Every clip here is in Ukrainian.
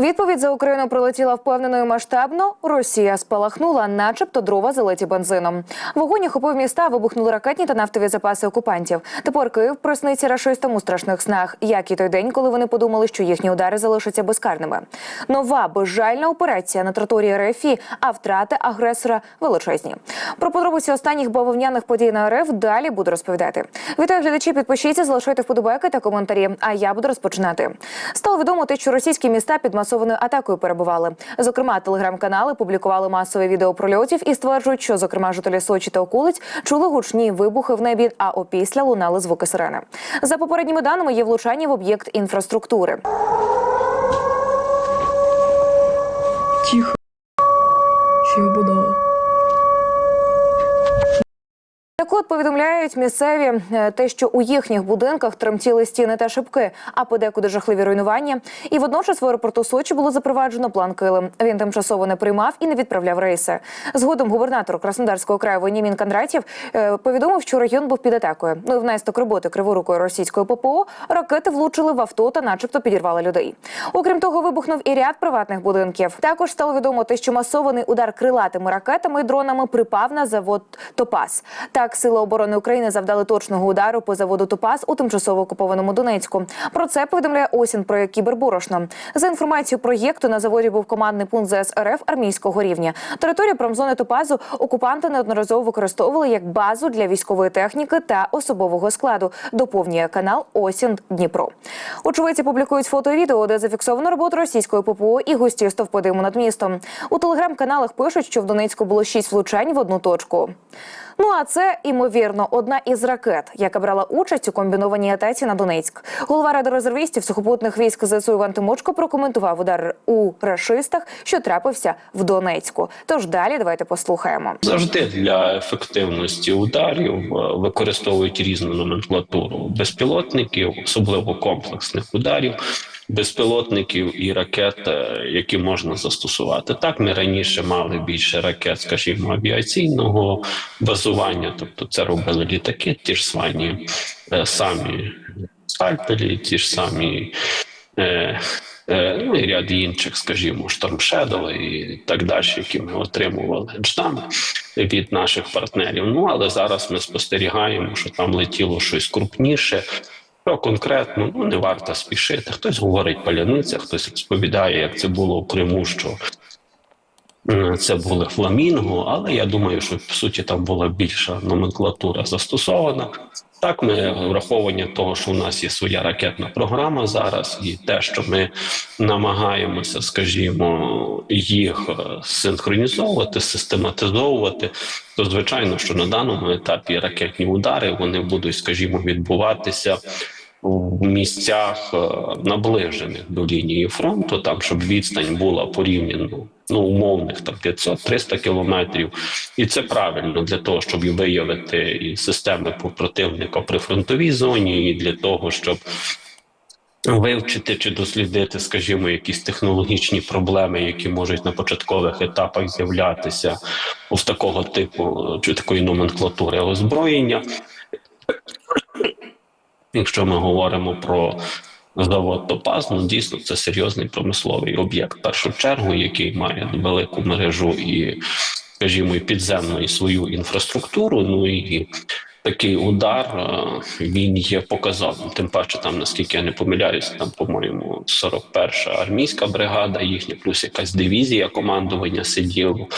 Відповідь за Україну прилетіла впевнено і масштабно. Росія спалахнула, начебто дрова залиті бензином. Вогонь охопив міста, вибухнули ракетні та нафтові запаси окупантів. Тепер Київ присниться рашистам у страшних снах, як і той день, коли вони подумали, що їхні удари залишаться безкарними. Нова безжальна операція на території РФ, а втрати агресора величезні. Про подробиці останніх бавовняних подій на РФ далі буду розповідати. Вітаю глядачі, підпишіться, залишайте вподобайки та коментарі. А я буду розпочинати. Стало відомо те, що російські міста під масованою атакою перебували. Зокрема, телеграм-канали публікували масові відео прольотів і стверджують, що зокрема жителі Сочі та околиць чули гучні вибухи в небі, а опісля лунали звуки сирени. За попередніми даними є влучання в об'єкт інфраструктури. Тихо. Ще й повідомляють місцеві е, те, що у їхніх будинках тремтіли стіни та шибки, а подекуди жахливі руйнування. І водночас в аеропорту Сочі було запроваджено план Килим. Він тимчасово не приймав і не відправляв рейси. Згодом губернатор Краснодарського краю Венімін Кондратів е, повідомив, що регіон був під атакою. Ну і внаслідок роботи криворукою російської ППО ракети влучили в авто та, начебто, підірвали людей. Окрім того, вибухнув і ряд приватних будинків. Також стало відомо те, що масований удар крилатими ракетами і дронами припав на завод Топас. Так, сили оборони України завдали точного удару по заводу Топас у тимчасово окупованому Донецьку. Про це повідомляє Осін про кіберборошно. За інформацією проєкту на заводі був командний пункт ЗСРФ армійського рівня. Територію промзони Топазу окупанти неодноразово використовували як базу для військової техніки та особового складу. Доповнює канал Осін Дніпро. Очевидці публікують фото і відео, де зафіксовано роботу російської ППО і густі стовпи диму над містом. У телеграм-каналах пишуть, що в Донецьку було шість влучань в одну точку. Ну а це ймовірно одна із ракет, яка брала участь у комбінованій атаці на Донецьк. Голова ради резервістів сухопутних військ ЗСУ Іван Тимочко прокоментував удар у рашистах, що трапився в Донецьку. Тож далі давайте послухаємо. Завжди для ефективності ударів е, використовують різну номенклатуру безпілотників, особливо комплексних ударів, безпілотників і ракет, е, які можна застосувати. Так ми раніше мали більше ракет, скажімо, авіаційного базування, тобто це робили літаки, ті ж самі е, самі скальпелі, ті ж самі. Е, Ну і ряд інших, скажімо, штормшедови і так далі, які ми отримували дждами від наших партнерів. Ну але зараз ми спостерігаємо, що там летіло щось крупніше. Що конкретно ну не варто спішити. Хтось говорить паляниця, хтось розповідає, як це було в Криму. що е, це були фламінго, але я думаю, що в суті там була більша номенклатура застосована. Так, ми враховування того, що у нас є своя ракетна програма зараз, і те, що ми намагаємося, скажімо, їх е, синхронізовувати, систематизовувати, то звичайно, що на даному етапі ракетні удари вони будуть, скажімо, відбуватися в місцях е, наближених до лінії фронту, там щоб відстань була порівняно ну умовних там 500-300 кілометрів, і це правильно для того, щоб виявити і системи противника при фронтовій зоні, і для того, щоб Вивчити чи дослідити, скажімо, якісь технологічні проблеми, які можуть на початкових етапах з'являтися в такого типу чи такої номенклатури озброєння. Якщо ми говоримо про завод Топаз, ну дійсно це серйозний промисловий об'єкт в першу чергу, який має велику мережу і, скажімо, і підземну і свою інфраструктуру. Ну і такий удар е, він є показовим. Тим паче, там наскільки я не помиляюся, там, по-моєму, 41-ша армійська бригада, їхня плюс якась дивізія командування сиділо.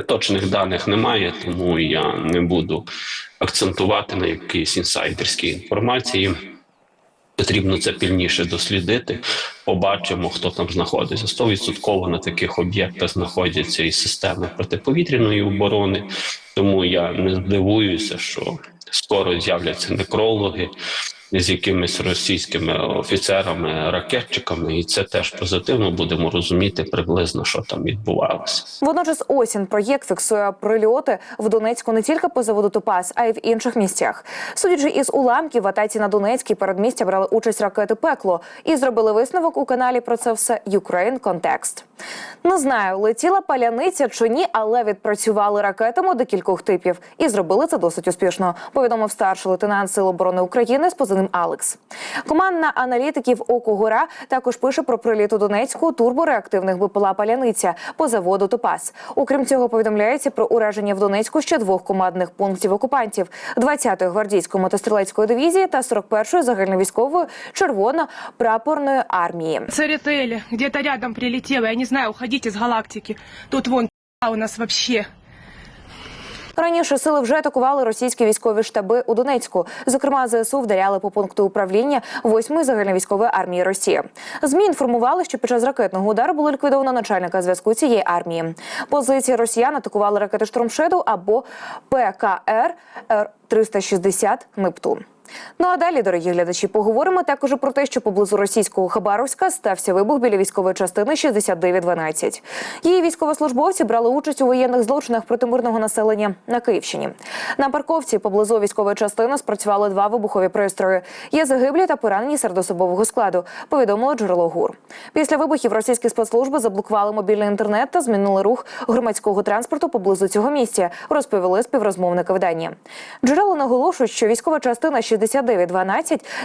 Точних даних немає, тому я не буду акцентувати на якійсь інсайдерській інформації. Потрібно це пильніше дослідити. Побачимо, хто там знаходиться. Стовідсотково на таких об'єктах знаходяться і системи протиповітряної оборони. Тому я не здивуюся, що скоро з'являться некрологи з якимись російськими офіцерами, ракетчиками, і це теж позитивно будемо розуміти приблизно, що там відбувалося. Водночас осінь проєкт фіксує прильоти в Донецьку не тільки по заводу Топас, а й в інших місцях. Судячи із уламків в атаці на Донецькій передмістя брали участь ракети пекло і зробили висновок у каналі про це все Ukraine Context. Не знаю, летіла паляниця чи ні, але відпрацювали ракетами до кількох типів і зробили це досить успішно. Повідомив старший лейтенант Сил оборони України з позиції позивним Алекс. Командна аналітиків Око Гора також пише про приліт у Донецьку турбореактивних БПЛА Паляниця по заводу Топас. Окрім цього, повідомляється про ураження в Донецьку ще двох командних пунктів окупантів: 20-ї гвардійської мотострілецької дивізії та 41-ї загальновійськової червоно-прапорної армії. Церетели где-то рядом прилетела. Я не знаю, уходите с галактики. Тут вон у нас вообще. Раніше сили вже атакували російські військові штаби у Донецьку. Зокрема, ЗСУ вдаряли по пункту управління 8-ї загальновійськової армії Росії. Змі інформували, що під час ракетного удару було ліквідовано начальника зв'язку цієї армії. Позиції росіян атакували ракети Штормшеду або ПКР Р-360 Нептун. Ну а далі, дорогі глядачі, поговоримо також про те, що поблизу російського Хабаровська стався вибух біля військової частини 6912. Її військовослужбовці брали участь у воєнних злочинах проти мирного населення на Київщині. На парковці поблизу військової частини спрацювали два вибухові пристрої. Є загиблі та поранені серед особового складу. Повідомило джерело ГУР. Після вибухів російські спецслужби заблокували мобільний інтернет та змінили рух громадського транспорту поблизу цього місця. Розповіли співрозмовники видання. Джерела наголошують, що військова частина 6912 –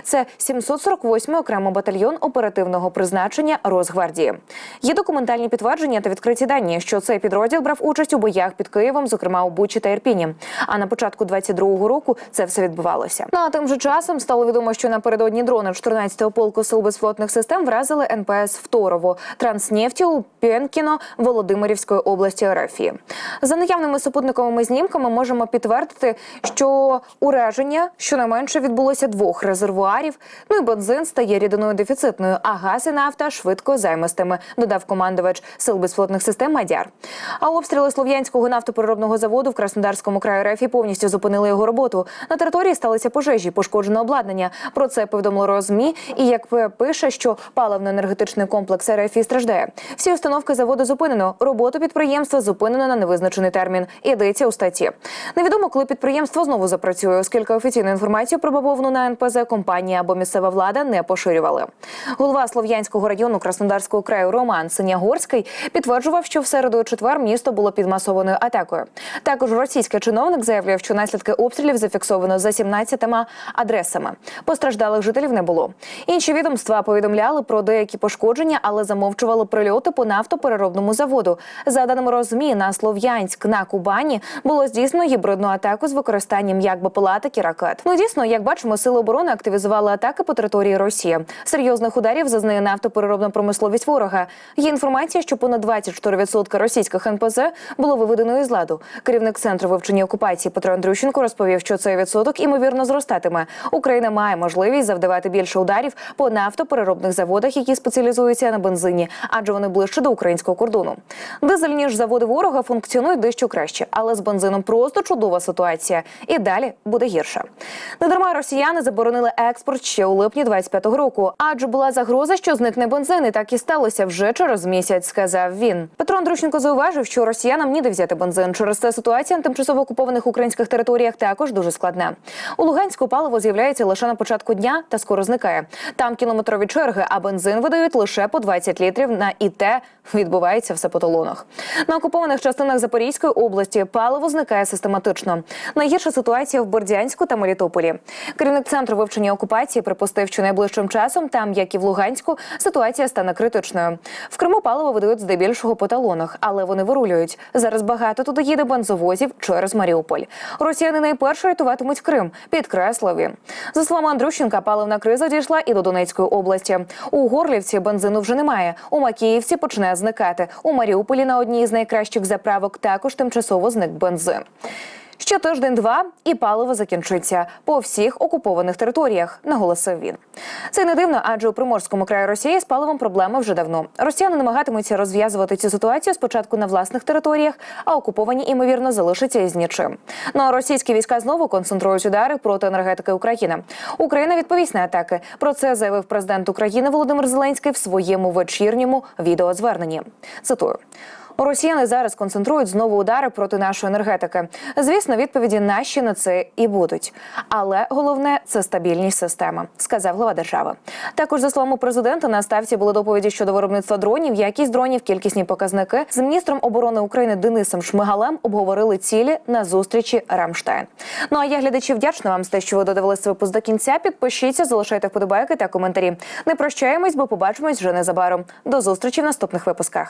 це 748-й окремий батальйон оперативного призначення Росгвардії. Є документальні підтвердження та відкриті дані, що цей підрозділ брав участь у боях під Києвом, зокрема у Бучі та Ірпіні. А на початку 22-го року це все відбувалося. Ну а тим же часом стало відомо, що напередодні дрони 14-го полку сил безфлотних систем вразили НПС Второво, Транснефті у Пенкіно Володимирівської області РФ. За наявними супутниковими знімками можемо підтвердити, що ураження щонайменше відбулося двох резервуарів. Ну і бензин стає рідиною дефіцитною, а газ і нафта швидко займистими, додав командувач сил безфлотних систем Мадяр. А обстріли слов'янського нафтопереробного заводу в Краснодарському краї РФ повністю зупинили його роботу. На території сталися пожежі, пошкоджено обладнання. Про це повідомило Розмі. І як пише, що паливно-енергетичний комплекс РФ страждає. Всі установки заводу зупинено. Роботу підприємства зупинено на невизначений термін. Йдеться у статті. Невідомо, коли підприємство знову запрацює, оскільки офіційну інформацію про бавовну на НПЗ компанія або місцева влада не поширювали. Голова Слов'янського району Краснодарського краю Роман Синягорський підтверджував, що в середу четвер місто було під масованою атакою. Також російський чиновник заявляв, що наслідки обстрілів зафіксовано за 17 адресами. Постраждалих жителів не було. Інші відомства повідомляли про деякі пошкодження, але замовчували прильоти по нафтопереробному заводу. За даними розмі, на Слов'янськ на Кубані було здійснено гібридну атаку з використанням як БПЛА, так і ракет. Ну дійсно, як бачимо, сили оборони активізували атаки по території Росії. Серйозних ударів зазнає нафтопереробна промисловість ворога. Є інформація, що понад 24% російських НПЗ було виведено із ладу. Керівник центру вивчення окупації Петро Андрющенко розповів, що цей відсоток імовірно зростатиме. Україна має можливість завдавати більше ударів по нафтопереробних заводах, які спеціалізуються на бензині, адже вони ближче до українського кордону. Дизельні ж заводи ворога функціонують дещо краще, але з бензином просто чудова ситуація. І далі буде гірше. Росіяни заборонили експорт ще у липні 25-го року, адже була загроза, що зникне бензин, і так і сталося вже через місяць. Сказав він. Петро Андрущенко зауважив, що росіянам ніде взяти бензин. Через це ситуація на тимчасово окупованих українських територіях також дуже складна. У Луганську паливо з'являється лише на початку дня та скоро зникає. Там кілометрові черги, а бензин видають лише по 20 літрів на і те відбувається все по талонах. На окупованих частинах Запорізької області паливо зникає систематично. Найгірша ситуація в Бердянську та Мелітополі. Керівник центру вивчення окупації припустив, що найближчим часом, там як і в Луганську, ситуація стане критичною. В Криму паливо видають здебільшого по талонах, але вони вирулюють. Зараз багато туди їде бензовозів через Маріуполь. Росіяни найперше рятуватимуть Крим, підкреслив він. За словами Андрющенка, паливна криза дійшла і до Донецької області. У Горлівці бензину вже немає. У Макіївці почне зникати. У Маріуполі на одній з найкращих заправок також тимчасово зник бензин. Ще тиждень-два і паливо закінчиться по всіх окупованих територіях, наголосив він. Це не дивно, адже у приморському краї Росії з паливом проблеми вже давно. Росіяни намагатимуться розв'язувати цю ситуацію спочатку на власних територіях, а окуповані імовірно залишаться із нічим. Ну а російські війська знову концентрують удари проти енергетики України. Україна відповість на атаки. Про це заявив президент України Володимир Зеленський в своєму вечірньому відеозверненні. Цитую. Росіяни зараз концентрують знову удари проти нашої енергетики. Звісно, відповіді наші на це і будуть. Але головне це стабільність системи, сказав глава держави. Також за словами президента на ставці були доповіді щодо виробництва дронів, якість дронів, кількісні показники з міністром оборони України Денисом Шмигалем обговорили цілі на зустрічі Рамштайн. Ну а я глядачі вдячна вам за те, що ви додивилися випуск до кінця. Підпишіться, залишайте вподобайки та коментарі. Не прощаємось, бо побачимось вже незабаром. До зустрічі в наступних випусках.